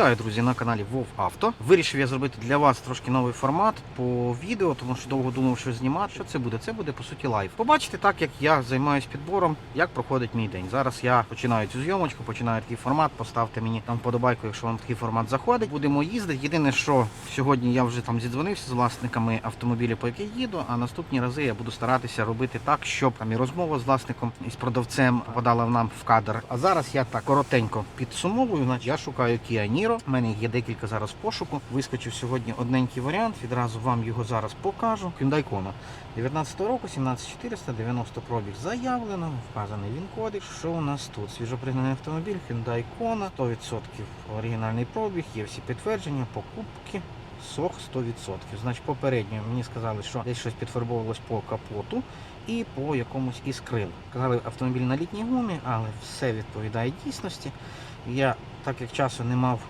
Вітаю, друзі, на каналі Вов Авто. Вирішив я зробити для вас трошки новий формат по відео, тому що довго думав, що знімати. Що це буде? Це буде по суті лайв. Побачите так, як я займаюся підбором, як проходить мій день. Зараз я починаю цю зйомочку, починаю такий формат. Поставте мені там вподобайку, якщо вам такий формат заходить. Будемо їздити. Єдине, що сьогодні я вже там зідзвонився з власниками автомобіля, по який їду. А наступні рази я буду старатися робити так, щоб там і розмова з власником і з продавцем попадала нам в кадр. А зараз я так коротенько підсумовую. Я шукаю Kia. У мене є декілька зараз пошуку. Вискочив сьогодні одненький варіант. Відразу вам його зараз покажу. Hyundai Kona. 19 року, 17400, 90 пробіг заявлено, вказаний він кодик. Що у нас тут? Свіжопригнаний автомобіль, Hyundai Kona, 100% оригінальний пробіг, є всі підтвердження, покупки. Сох 100%. Значить, попередньо мені сказали, що десь щось підфарбовувалось по капоту і по якомусь із крил. Казали, автомобіль на літній гумі, але все відповідає дійсності. Я, так як часу не мав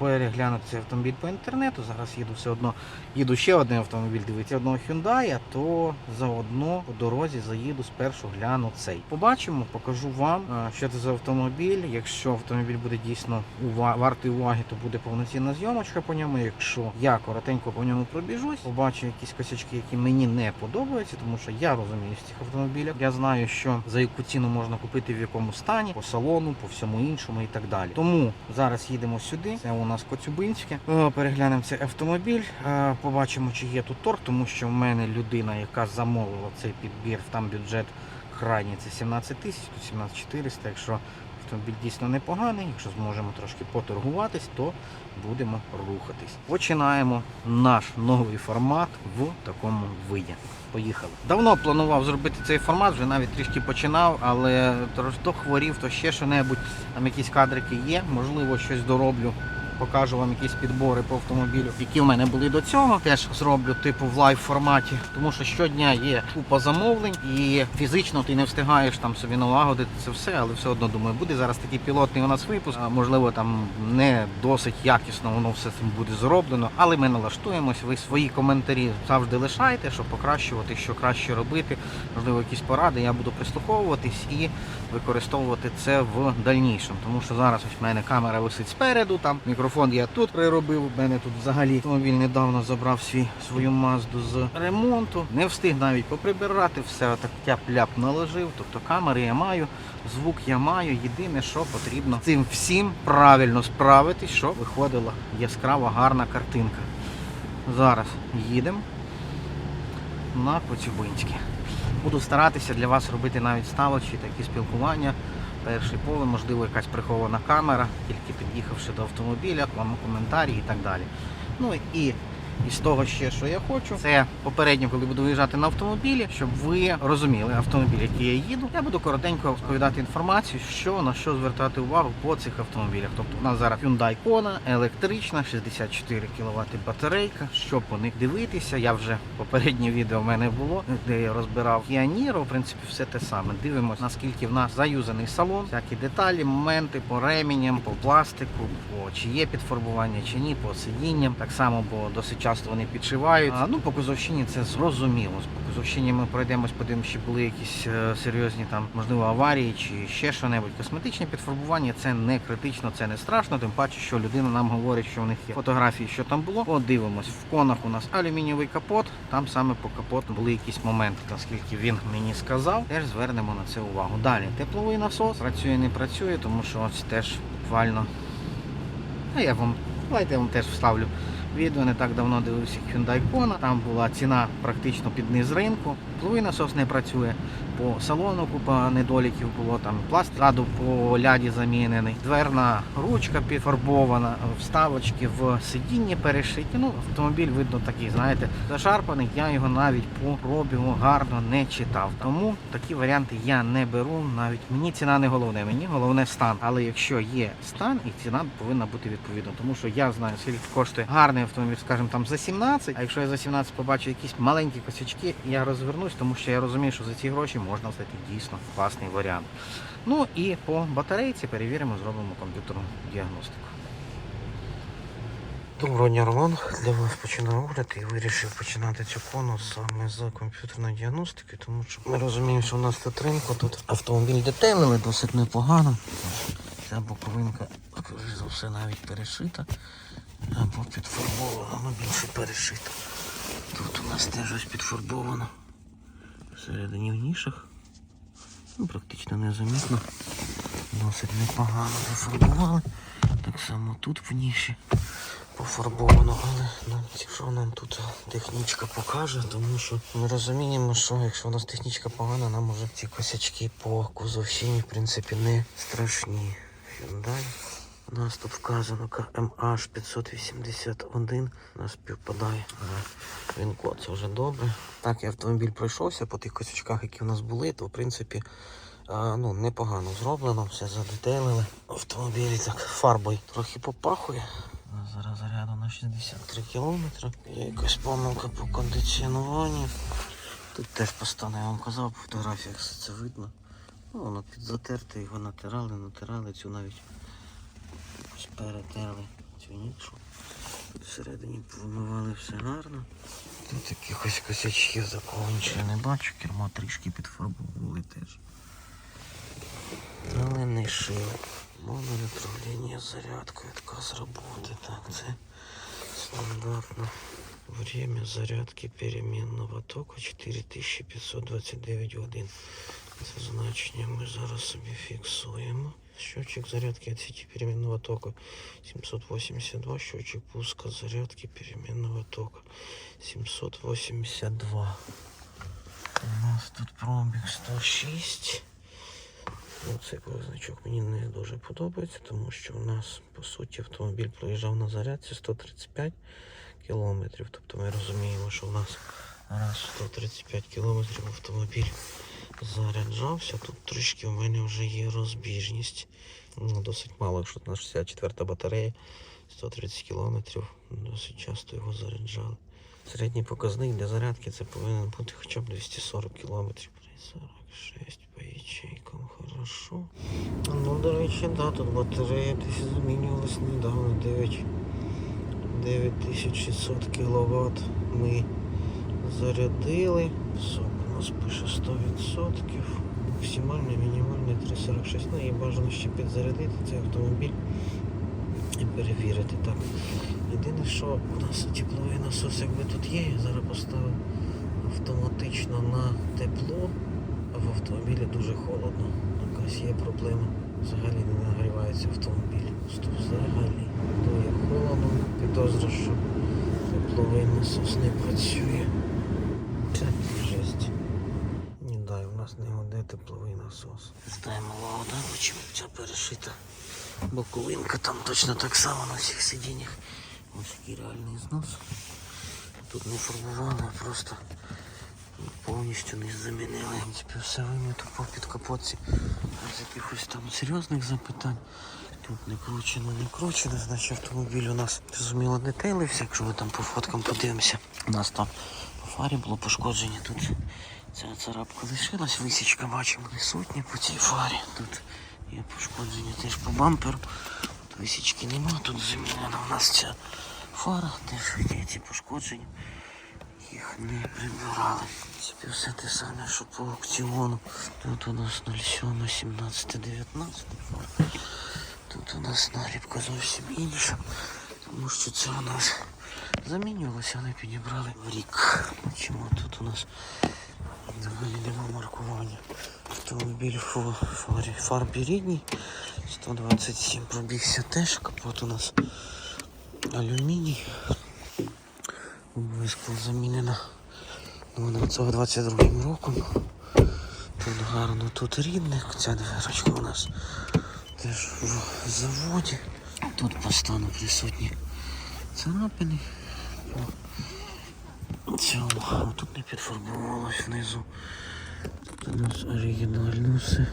переглянути цей автомобіль по інтернету, зараз їду все одно, їду ще один автомобіль, дивиться одного Hyundai, то заодно по дорозі заїду спершу гляну цей. Побачимо, покажу вам, е, що це за автомобіль. Якщо автомобіль буде дійсно вартий уваги, то буде повноцінна зйомочка по ньому. Якщо я коротенько по ньому пробіжусь, побачу якісь косячки, які мені не подобаються, тому що я розумію з цих автомобілів. Я знаю, що за яку ціну можна купити в якому стані, по салону, по всьому іншому і так далі. Тому зараз їдемо сюди. Це у нас Коцюбинське. Е, Переглянемо цей автомобіль, е, побачимо, чи є тут торг, тому що в мене людина, яка замовила цей підбір, там бюджет крайній це 17 тисяч, тут 17 400. Якщо автомобіль дійсно непоганий, якщо зможемо трошки поторгуватись, то будемо рухатись. Починаємо наш новий формат в такому виді. Поїхали. Давно планував зробити цей формат, вже навіть трішки починав, але то хворів, то ще що-небудь. Там якісь кадрики є, можливо, щось дороблю. Покажу вам якісь підбори по автомобілю, які в мене були до цього. Теж зроблю типу в лайв форматі, тому що щодня є купа замовлень, і фізично ти не встигаєш там собі налагодити це все, але все одно думаю, буде зараз такий пілотний у нас випуск. Можливо, там не досить якісно воно все цим буде зроблено, але ми налаштуємось. Ви свої коментарі завжди лишайте, щоб покращувати, що краще робити. Можливо, якісь поради. Я буду прислуховуватись і використовувати це в дальнішому. Тому що зараз ось в мене камера висить спереду, там мікрофон я тут приробив. У мене тут взагалі автомобіль недавно забрав свій свою мазду з ремонту. Не встиг навіть поприбирати, все отак тяп-ляп наложив. Тобто камери я маю, звук я маю. Єдине, що потрібно цим всім правильно справитись, щоб виходила яскрава гарна картинка. Зараз їдемо на Коцюбинське. Буду старатися для вас робити навіть ставочі, такі спілкування. Перший поле, можливо, якась прихована камера, тільки під'їхавши до автомобіля, вам коментарі і так далі. Ну і із того ще, що я хочу, це попередньо, коли буду виїжджати на автомобілі, щоб ви розуміли автомобіль, який я їду. Я буду коротенько розповідати інформацію, що на що звертати увагу по цих автомобілях. Тобто у нас зараз Hyundai Kona, електрична, 64 кВт батарейка. Що по них дивитися? Я вже попереднє відео в мене було, де я розбирав Kia в принципі, все те саме. Дивимося, наскільки в нас заюзаний салон, всякі деталі, моменти по ременям, по пластику, по чи є підфарбування, чи ні, по сидінням. Так само, бо досить часто вони підшивають. А, ну по кузовщині це зрозуміло. По кузовщині ми пройдемось, подивимося, чи були якісь е, серйозні там, можливо, аварії чи ще що-небудь. Косметичне підфарбування це не критично, це не страшно. Тим паче, що людина нам говорить, що в них є фотографії, що там було. Подивимось. В конах у нас алюмінієвий капот. Там саме по капоту були якісь моменти, наскільки він мені сказав. Теж звернемо на це увагу. Далі тепловий насос працює, не працює, тому що ось теж буквально. А я вам давайте я вам теж вставлю відео. Не так давно дивився Hyundai Kona. Там була ціна практично під низ ринку. Тепловий насос не працює. По салону купа недоліків було. Там пластик ззаду по ляді замінений. Дверна ручка підфарбована, вставочки в сидінні перешиті. Ну, автомобіль видно такий, знаєте, зашарпаний. Я його навіть по пробігу гарно не читав. Тому такі варіанти я не беру. Навіть мені ціна не головне, мені головне стан. Але якщо є стан, і ціна повинна бути відповідна. Тому що я знаю, скільки коштує гарний автомобіль, скажімо, там за 17, а якщо я за 17 побачу якісь маленькі косячки, я розвернусь, тому що я розумію, що за ці гроші можна знайти дійсно класний варіант. Ну і по батарейці перевіримо, зробимо комп'ютерну діагностику. Доброго дня, Роман. Для вас починаю огляд і вирішив починати цю кону саме з комп'ютерної діагностики, тому що ми розуміємо, що у нас тут ринку, тут автомобіль детейлили досить непогано. Ця боковинка скоріш за все, навіть перешита. Або підфарбована, ну більше перешита. Тут у нас теж ось підфарбовано. Всередині в нішах. Ну, практично незамітно. Досить непогано зафарбували. Так само тут в ніші пофарбовано, але нам що нам тут технічка покаже, тому що ми розуміємо, що якщо у нас технічка погана, нам може ці косячки по кузовщині в принципі не страшні. Hyundai. У нас тут вказано KMH 581, у нас співпадає він код, це вже добре. Так, і автомобіль пройшовся по тих косячках, які у нас були, то в принципі ну, непогано зроблено, все задетейлили. Автомобілі так фарбою трохи попахує. Зараз заряду на 63 кілометри. Є якась помилка по кондиціонуванню. Тут теж постане, я вам казав, по фотографіях все це видно. Ну, воно підзатерте, його натирали, натирали, цю навіть перетерли цю нішу. Всередині повимивали все гарно. Тут якихось косячків такого нічого не бачу, кермо трішки підфарбовували теж. Але не шили. Модуль управління зарядкою отказ роботи. Так, це стандартно. Время зарядки переменного тока 4529 годин. Це значення ми зараз собі фіксуємо. Счетчик зарядки от сети переменного тока 782. Счетчик пуска зарядки переменного тока 782. У нас тут пробіг 106. Ну, цей значок мені не дуже подобається, тому що у нас, по суті, автомобіль проїжджав на зарядці 135 кілометрів. Тобто ми розуміємо, що у нас раз 135 кілометрів автомобіль заряджався. Тут трішки в мене вже є розбіжність. Ну, досить мало, якщо на 64 батарея 130 кілометрів. Досить часто його заряджали. Середній показник для зарядки це повинен бути хоча б 240 кілометрів. 46 по ячейкам, хорошо. Ну, до речі, да, тут батарея десь змінювалась недавно 9 9600 кВт ми зарядили. Сок у пише 100%. Максимальний, мінімальний 346. Ну і бажано ще підзарядити цей автомобіль і перевірити так. Єдине, що у нас тепловий насос якби тут є, я зараз поставив автоматично на тепло, а в автомобілі дуже холодно. Якась є проблема. Взагалі не нагрівається автомобіль. Взагалі дує холодно. Підозра, що тепловий насос не працює. Це жесть. Ні, дай, у нас не гуде тепловий насос. Здаємо вода, чим ця перешита боковинка, там точно так само на всіх сидіннях. Ось який реальний знос. Тут не фарбовано, а просто повністю не замінили. В принципі, все вимито по під капотці. З якихось там серйозних запитань. Тут не кручено, не кручено, значить автомобіль у нас зрозуміло детейлився, якщо ми там по фоткам подивимося. У нас там по фарі було пошкодження. Тут ця царапка лишилась, висічка бачимо присутня по цій фарі. Тут є пошкодження теж по бамперу. Висічки нема, тут замінена у нас ця фара, теж є ці пошкодження. Їх не прибирали. Принципі, все те саме, що по аукціону. Тут у нас 07, 17, 19 фар. Тут у нас наліпка зовсім інша, тому що це у нас замінювалося, вони підібрали в рік. Чому тут у нас взагалі нема маркування? Автомобіль в фарі, фарбі рідній, 127 пробігся теж, капот у нас алюміній. Обов'язково замінена вона цього 22 роком. Тут гарно, тут рідне, ця дверочка у нас теж в заводі. Тут по стану присутні царапини. Цьому. Тут не підфарбувалось внизу. Тут у нас оригінально все.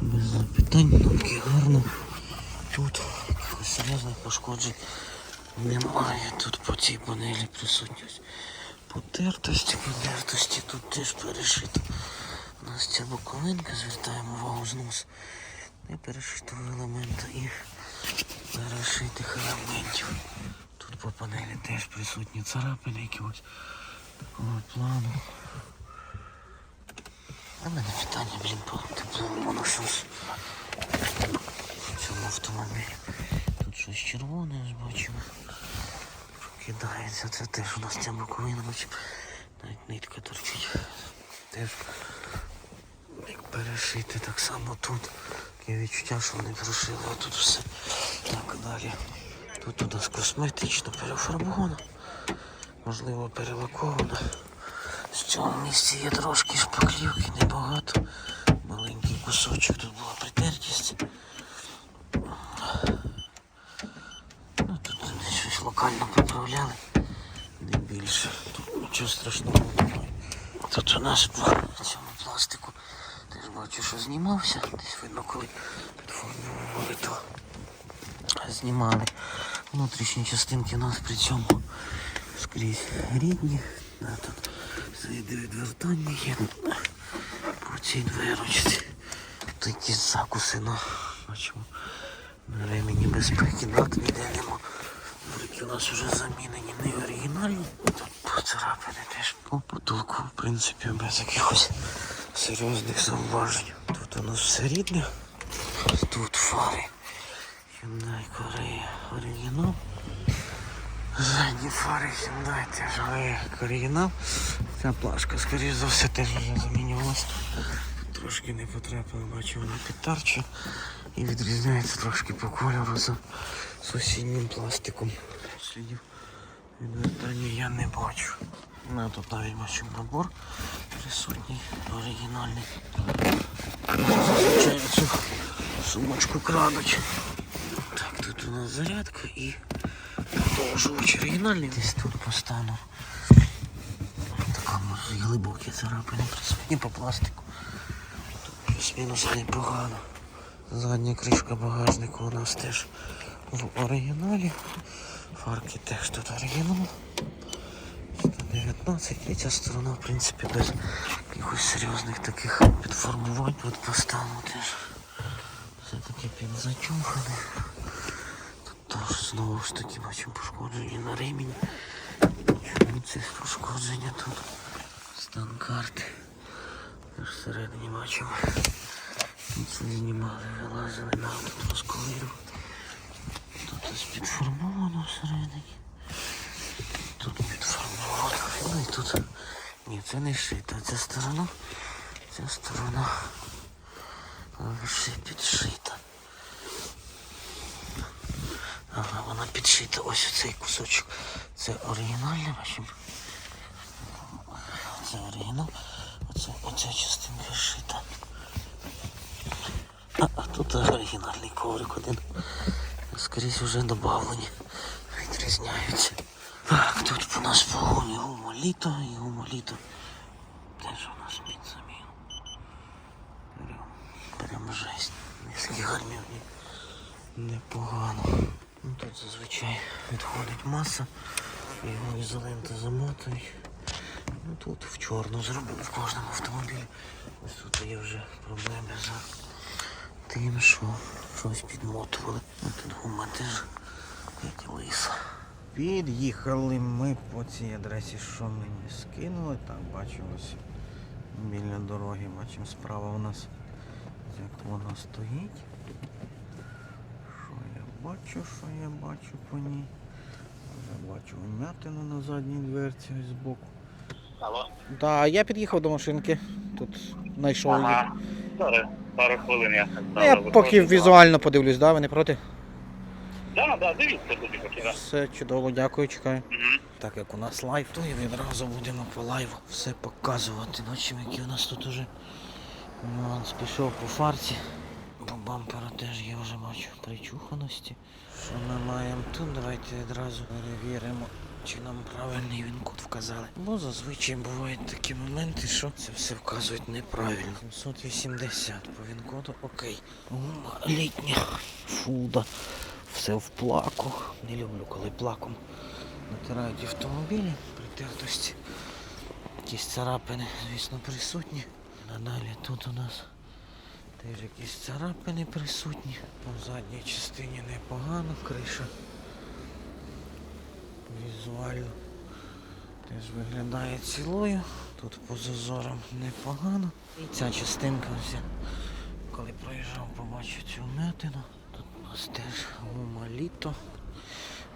Без запитань, таки гарно. Тут серйозних пошкоджень немає. Тут по цій панелі присутність. Потертості, потертості тут теж перешито. У нас ця боковинка, звертаємо увагу знос не перешитого елемента і перешитих елементів. Тут по панелі теж присутні царапини якогось такого плану. А мене питання, блін, по тепловому насосу. в цьому автомобілі. Тут щось червоне, аж бачимо. Прокидається. Це теж у нас ця боковина. Навіть нитка торчить. Теж як перешити так само тут. Таке відчуття, що вони прошили, а тут все так далі. Тут у нас косметично перефарбовано, можливо перелаковано. В цьому місці є трошки шпаклівки, небагато. Маленький кусочок, тут була притертість. Ну, тут щось локально поправляли, не більше. Тут нічого страшного немає. Тут у нас по цьому пластику теж бачу, що знімався. Десь видно, коли підформували, то знімали. Внутрішні частинки у нас при цьому скрізь рідні. Да, тут зайде відвертання є по цій дверочці. Якісь закуси на бачимо. На ремені безпеки дат ніде нема. У нас вже замінені не оригінальні. Тут поцарапини теж по потолку, в принципі, без якихось серйозних зауважень. Тут у нас все рідне. Тут фари. Hyundai Korea оригінал. Задні фари Hyundai теж оригінал. Ця плашка, скоріш за все, теж вже замінювалась. Трошки не потрапила, бачу, вона підтарча і відрізняється трошки по кольору за сусіднім пластиком. Слідів відвертання я не бачу. Ну, тут навіть бачу набор присутній, оригінальний. Сумочку крадуть. Так, тут у нас зарядка і продовжувач оригінальний. Десь тут постану. Така може глибокі царапини присутні по пластику. Плюс-мінус непогано. Задня кришка багажника у нас теж в оригіналі. Фарки теж тут оригінал. 119 і ця сторона, в принципі, без якихось серйозних таких підформувань. Тут поставимо теж все-таки підзачухане. Знову ж таки бачимо пошкодження на ремінь. Чому це пошкодження тут? Стан карти. Теж всередині бачимо. Тут це знімали, вилазили на автомосковиру. Тут ось підформовано всередині. Тут підформовано. Ну і тут. Ні, це не шита. Ця сторона. Ця сторона підшита. Ага, вона підшита. Ось цей кусочок. Це оригінальне, бачимо. Це оригінал. Оце, оця частинка шита. А, а тут оригінальний коврик один. Скоріше вже добавлені. Відрізняються. Так, тут у нас погоні гума літо і гума. Теж у нас під заміну. Прям, прям жесть. Низькі гармівні. Непогано. Ну, тут зазвичай відходить маса. Його ізолента замотують. Ну тут в чорну зроблено в кожному автомобілі. Ось тут є вже проблеми за тим, що щось підмотували. Ну, тут гума теж як лиса. Під'їхали ми по цій адресі, що мені скинули. Так, бачу біля дороги, бачимо справа у нас як вона стоїть. Бачу, що я бачу по ній. Вже бачу вмятину на задній дверці ось збоку. Алло. Так, я під'їхав до машинки. Тут знайшов її. Ага. Зараз пару хвилин я так Ну, я поки візуально подивлюсь, да? ви не проти? Так, так, дивіться туди поки. да. Все чудово, дякую, чекаю. Мгм. Так як у нас лайв, то і відразу будемо по лайву все показувати. Бачимо, які у нас тут уже нюанс пішов по фарці. По бамперу теж є вже бачу причуханості. Що ми маємо тут? Давайте відразу перевіримо, чи нам правильний він код вказали. Бо зазвичай бувають такі моменти, що це все вказують неправильно. 780 по він-коду, окей. Літня, фуда, все в плаку. Не люблю, коли плаком натирають автомобілі, притертості. Якісь царапини, звісно, присутні. А далі тут у нас теж якісь царапини присутні. По задній частині непогано, криша візуально теж виглядає цілою. Тут по зазорам непогано. І ця частинка ось я коли проїжджав, побачив цю вмятину. Тут у нас теж гума літо.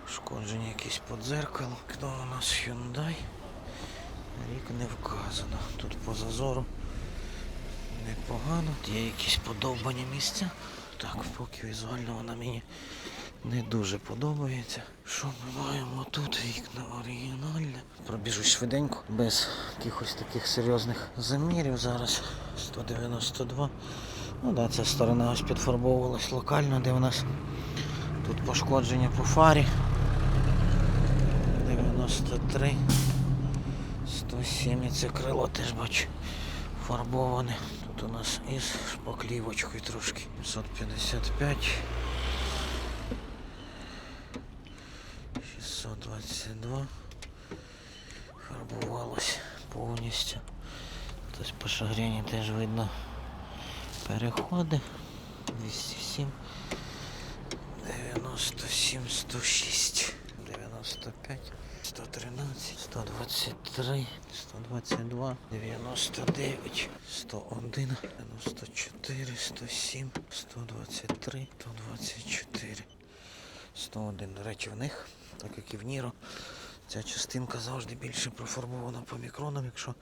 Шкодження якісь по дзеркалу. Хто у нас Hyundai? Рік не вказано. Тут по зазору непогано. Є якісь подовбані місця. Так, поки візуально вона мені не дуже подобається. Що ми маємо тут? Вікна оригінальне. Пробіжусь швиденько, без якихось таких серйозних замірів. Зараз 192. Ну да, ця сторона ось підфарбовувалась локально, де у нас тут пошкодження по фарі. 93. 107 і це крило теж бачу фарбоване. Тут у нас із шпаклівочкою трошки. 755. 622. Фарбувалось повністю. Тобто по шагрені теж видно переходи. 207. 97, 106, 95, 113, 123, 122, 99, 101, 94, 107, 123, 124, 101. До речі, в них, так як і в Ніро, ця частинка завжди більше профарбована по мікронам, якщо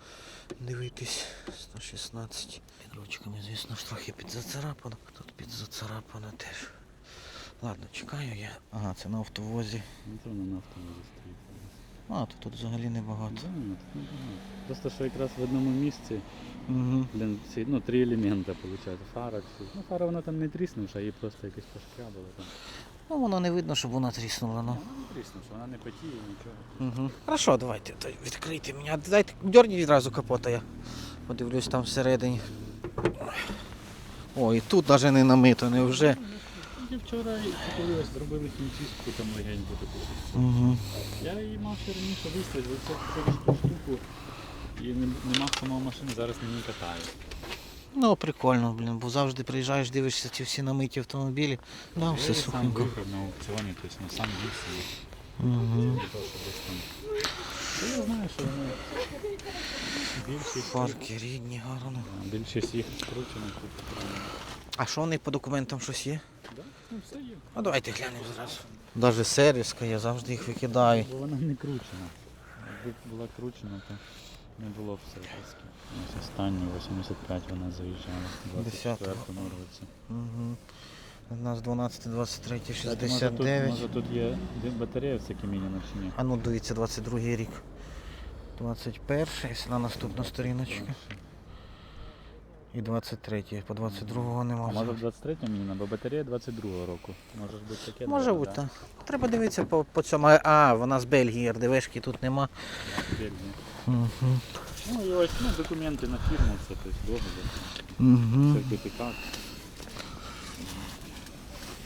дивитись 116. Під ручками, звісно ж, трохи підзацарапано. Тут підзацарапано теж. Ладно, чекаю я. Ага, це на автовозі. То на автомобілі стоїть. А, то тут взагалі небагато. Да, ну. Просто що якраз в одному місці, Угу. блін, ці, ну, три елемента виходить. Фара, всі. Ну, фара вона там не тріснувша, її просто якось пошкрябало там. Ну, воно не видно, щоб вона тріснула, ну. Вона не тріснувша, вона не потіє, нічого. Угу. Хорошо, давайте, то відкрийте мені. А Дайте, дерніть відразу капота я. Подивлюсь там всередині. О, і тут навіть не намито, не вже. Я вчора коли ось зробили хімчистку там легеньку таку. Угу. Я її мав ще раніше виставити, але це через штуку. І не, нема самого машини, зараз на ній катаю. Ну, прикольно, блін, бо завжди приїжджаєш, дивишся ці всі намиті автомобілі. Да, Я все її сам сухенько. виграв на аукціоні, тобто ну, сам їх Угу. для того, щоб десь там. Та я знаю, що воно більшість, Фарки рідні, гарно. більшість їх скручено тут. А що у них по документам щось є? Да? Ну, все є. Ну давайте глянемо зразу. Навіть сервіска, я завжди їх викидаю. Бо вона не кручена. Якби була кручена, то не було б сервіски. Ось останній 85 вона заїжджала. 24 році. Угу. У нас 12, 23, Кстати, може, тут, 69. може тут є де- батарея все міняна чи ні? А ну дивіться, 22 рік. 21, якщо наступна сторіночка. І 23. По 22 А нема. може в 23 міняна, бо батарея 22 року. Може бути таке? Може бути, да. так. Треба дивитися по, по цьому. А, вона з Бельгії, РДВшки тут нема. Угу. Ну і ось ну, документи на фірму, все, тобто договір, Угу. сертифікат.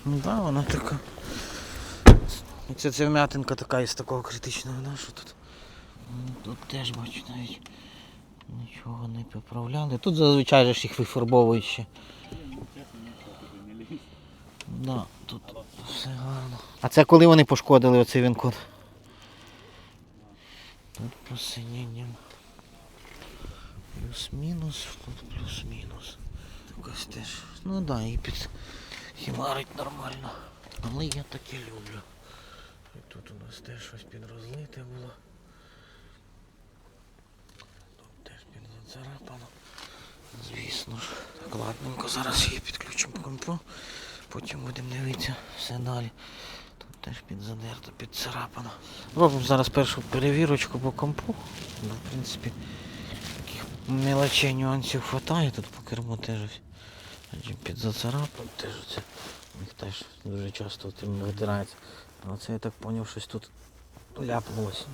Ну да, вона така. І Це, це вмятинка така із такого критичного, що тут. Ну, Тут теж бачу навіть нічого не поправляли. Тут зазвичай ж їх вифарбовують ще. Да, тут все гарно. А це коли вони пошкодили оцей вінкод? Тут посинінням. Плюс-мінус, тут плюс-мінус. Так ось теж. Ну да, і під хімарить нормально. Але я таке люблю. І тут у нас теж щось підрозлите було. Тут теж. Звісно ж. Так, ладненько, зараз її підключимо компу. Потім будемо дивитися все далі. Тут теж підзадерто, підцарапано. Робимо зараз першу перевірочку по компу. Ну, в принципі, таких мелочей нюансів хватає. Тут по керму теж підзацарапано, теж це. У них теж дуже часто тим витирається. Але це я так зрозумів, щось тут ляпнулося.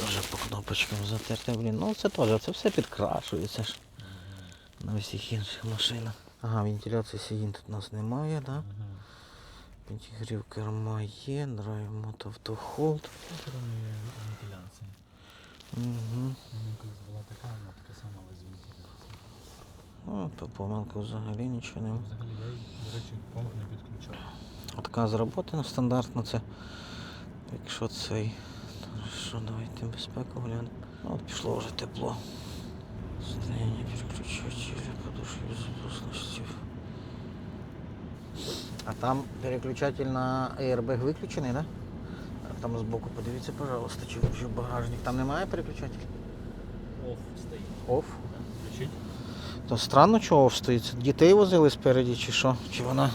Теж по кнопочкам затерте, блін. Ну це теж, це все підкрашується ж. На всіх інших машинах. Ага, вентиляції сидінь тут у нас немає, да? Підігрів керма є, драйв мод автохолд. Угу. була така, вона така сама визвіть. Ну, по помилку взагалі нічого немає. Взагалі, я, до речі, комп не підключав. Така зроботана стандартно це. Якщо цей. Хорошо, давайте безпеку глянемо. Ну, От пішло вже тепло. Состояние переключателя, подушки безопасности. А там переключатель на Airbag виключений, да? А Там збоку подивіться, пожалуйста, чи вже багажник. Там немає переключателя? Оф стоїть. Оф. Включить? То странно, чого оф стоїть. Дітей возили спереді чи що? Чи вона.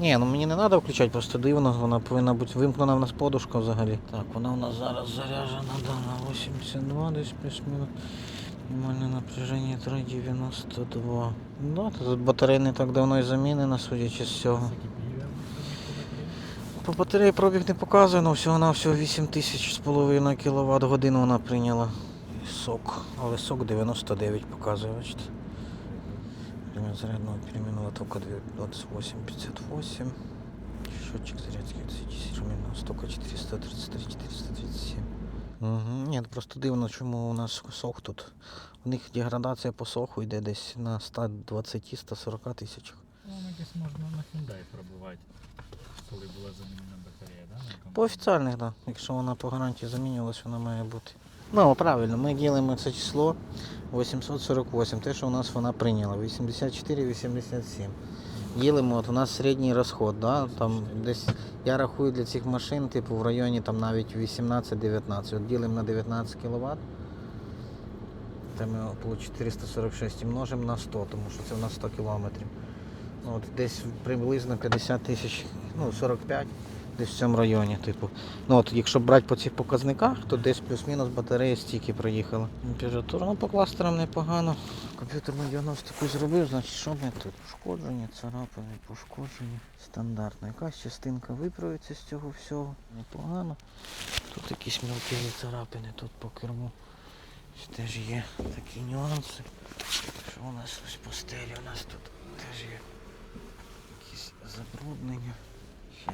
Ні, ну мені не треба включати, просто дивно, вона повинна бути вимкнена в нас подушка взагалі. Так, вона у нас зараз заряджена да, на 82 десь плюс-мінус. Мінімальне напряження 3,92. Да, тут батарея не так давно і замінена, судячи з цього. По батареї пробіг не показує, але всього на всього 8 тисяч з половиною кВт годину вона прийняла. Сок, але сок 99 показує, бачите. Время зарядного переменного тока 2858. Счетчик зарядки терминал стока 433, 437. Угу. Ні, просто дивно, чому у нас сох тут. У них деградація по соху йде десь на 120-140 тисячах. Ну, якось можна на Hyundai пробувати, коли була замінена батарея, да? По офіціальних, так. Да. Якщо вона по гарантії замінювалась, вона має бути. Ну, правильно, ми ділимо це число 848, те, що у нас вона прийняла, 84-87. Ділимо, от у нас середній розход, да? там десь я рахую для цих машин, типу в районі там навіть 18-19. От ділимо на 19 кВт. Там ми по 446 і множимо на 100, тому що це у нас 100 кілометрів. Ну, от десь приблизно 50 тисяч, ну 45, десь в цьому районі, типу. Ну от якщо брати по цих показниках, то десь плюс-мінус батарея стільки проїхала. Температура, ну по кластерам непогано. Комп'ютерну діагностику зробив, значить що ми тут? Пошкодження, царапини, пошкодження. Стандартна. Якась частинка виправиться з цього всього. Непогано. Тут якісь мілкі царапини тут по керму. Теж є такі нюанси. Що у нас ось по стелі? У нас тут теж є якісь забруднення.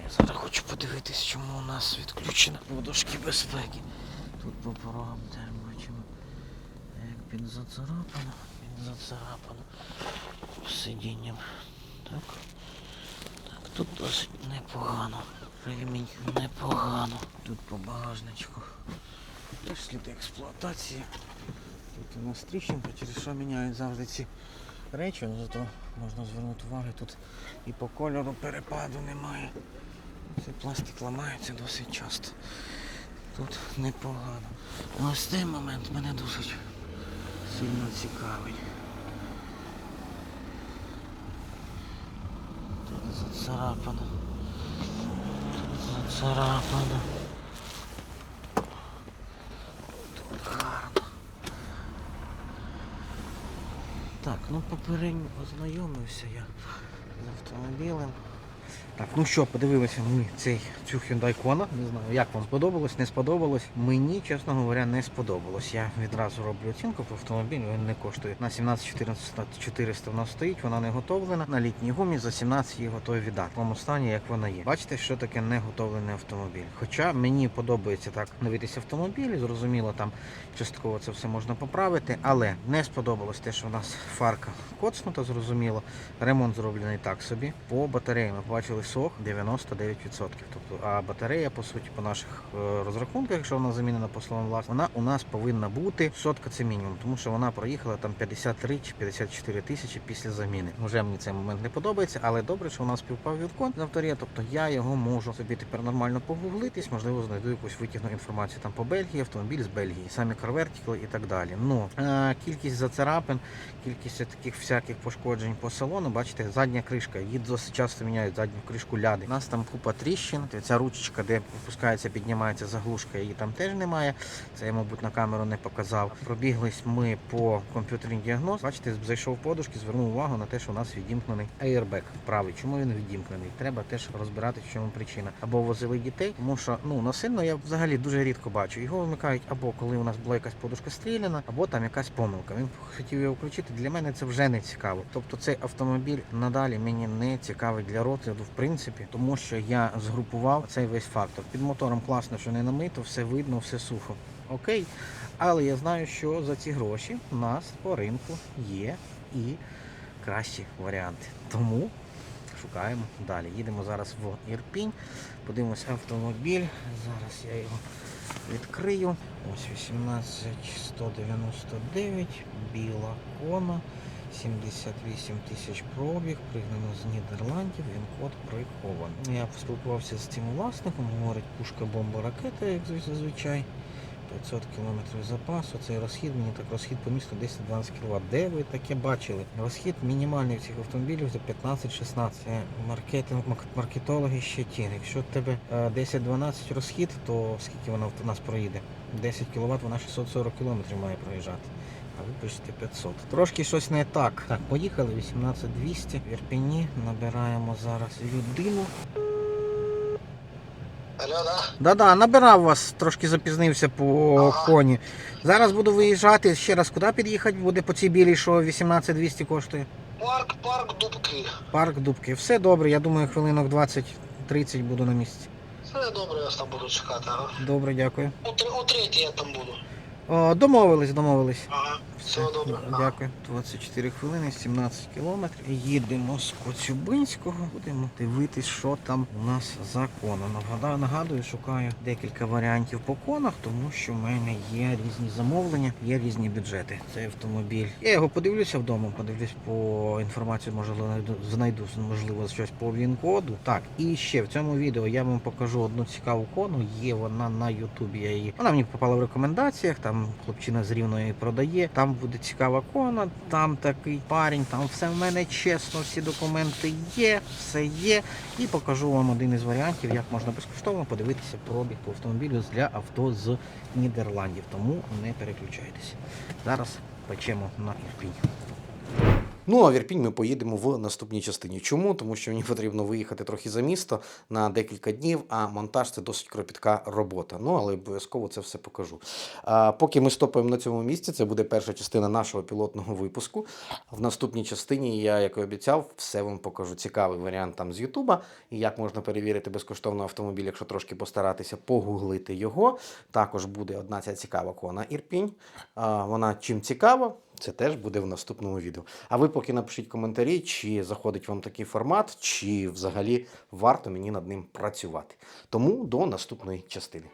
Я зараз хочу подивитись, чому у нас відключена подушки безпеки. Тут по порогам теж бачимо. Як підзацарапано, підзацарапано сидінням. Так. Так, тут досить непогано. Ремінь непогано. Тут по багажничку. Сліди експлуатації. Тут у нас тріщинка, через що міняють завжди ці речі, але зато можна звернути увагу, тут і по кольору перепаду немає. Цей пластик ламається досить часто. Тут непогано. Ось цей момент мене досить сильно цікавить. Тут зацарапано. Тут зацарапано. Тут гарно. Так, ну попередньо ознайомився я з автомобілем. Так, ну що, подивилися ми цей, цю Hyundai Kona. Не знаю, як вам сподобалось, не сподобалось. Мені, чесно говоря, не сподобалось. Я відразу роблю оцінку по автомобілю, він не коштує. На 17 400 вона стоїть, вона не готовлена. На літній гумі за 17 її готові віддати. В тому стані, як вона є. Бачите, що таке не готовлений автомобіль. Хоча мені подобається так дивитися автомобілі, зрозуміло, там частково це все можна поправити, але не сподобалось те, що в нас фарка коцнута, зрозуміло. Ремонт зроблений так собі. По батареям ми побачили сох 99%. Тобто, а батарея, по суті, по наших е, розрахунках, якщо вона замінена по словам власне, вона у нас повинна бути сотка це мінімум, тому що вона проїхала там 53 чи 54 тисячі після заміни. Вже мені цей момент не подобається, але добре, що у нас співпав відкон з авторія, тобто я його можу собі тепер нормально погуглитись, можливо, знайду якусь витягну інформацію там по Бельгії, автомобіль з Бельгії, самі карвертікли і так далі. Ну е, кількість зацарапин, кількість таких всяких пошкоджень по салону, бачите, задня кришка. Її досить часто міняють задню кришку ляди. У нас там купа тріщин. Ця ручечка, де опускається, піднімається заглушка, її там теж немає. Це я, мабуть, на камеру не показав. Пробіглись ми по комп'ютерній діагностиці. Бачите, зайшов подушки, звернув увагу на те, що у нас відімкнений airbag правий. Чому він відімкнений? Треба теж розбирати, в чому причина. Або возили дітей, тому що ну насильно я взагалі дуже рідко бачу. Його вмикають або коли у нас була якась подушка стріляна, або там якась помилка. Він хотів його включити. Для мене це вже не цікаво. Тобто цей автомобіль надалі мені не цікавий для розгляду, принципі, тому що я згрупував цей весь фактор. Під мотором класно, що не намито, все видно, все сухо. Окей. Але я знаю, що за ці гроші у нас по ринку є і кращі варіанти. Тому шукаємо далі. Їдемо зараз в Ірпінь, подивимось автомобіль. Зараз я його відкрию. Ось 18199, біла кона, 78 тисяч пробіг, пригнано з Нідерландів, він код прихований. Я поспілкувався з цим власником, говорить, пушка бомба ракета, як зазвичай. 500 км запасу, цей розхід, мені так розхід по місту 10-12 кВт. Де ви таке бачили? Розхід мінімальний цих автомобілів за 15-16. Е, Маркетинг, маркетологи ще ті. Якщо в тебе е, 10-12 розхід, то скільки вона в нас проїде? 10 кВт, вона 640 км має проїжджати. А ви 500. Трошки щось не так. Так, поїхали 18200. В Ірпіні набираємо зараз людину. Алло, да? Да-да, набирав вас, трошки запізнився по Ага. коні. Зараз буду виїжджати. Ще раз куди під'їхати буде по цій білій, що 18200 коштує? Парк, парк Дубки. Парк Дубки. Все добре, я думаю, хвилинок 20-30 буду на місці. Все добре, я вас там буду чекати, ага. Добре, дякую. Три- о третій я там буду. О, домовились, домовились. Ага. Всього добре. Дякую. 24 хвилини, 17 кілометрів. Їдемо з Коцюбинського. Будемо дивитись, що там у нас за коном. Нагадаю, нагадую, шукаю декілька варіантів по конах, тому що в мене є різні замовлення, є різні бюджети. Цей автомобіль. Я його подивлюся вдома, подивлюсь по інформацію, можливо, знайду, можливо щось по він-коду. Так, і ще в цьому відео я вам покажу одну цікаву кону. Є вона на Ютубі. Я її вона мені попала в рекомендаціях. Там хлопчина з рівної продає. Буде цікава кона, там такий парень, там все в мене чесно, всі документи є, все є. І покажу вам один із варіантів, як можна безкоштовно подивитися пробіг по автомобілю для авто з Нідерландів. Тому не переключайтеся. Зараз печемо на Ірпінь. Ну, а в Ірпінь ми поїдемо в наступній частині. Чому? Тому що мені потрібно виїхати трохи за місто на декілька днів, а монтаж це досить кропітка робота. Ну, але обов'язково це все покажу. А, поки ми стопаємо на цьому місці, це буде перша частина нашого пілотного випуску. В наступній частині я, як і обіцяв, все вам покажу. Цікавий варіант там з Ютуба, і як можна перевірити безкоштовно автомобіль, якщо трошки постаратися погуглити його. Також буде одна ця цікава кона Ірпінь. А, вона чим цікава, це теж буде в наступному відео. А ви поки напишіть коментарі, чи заходить вам такий формат, чи взагалі варто мені над ним працювати. Тому до наступної частини.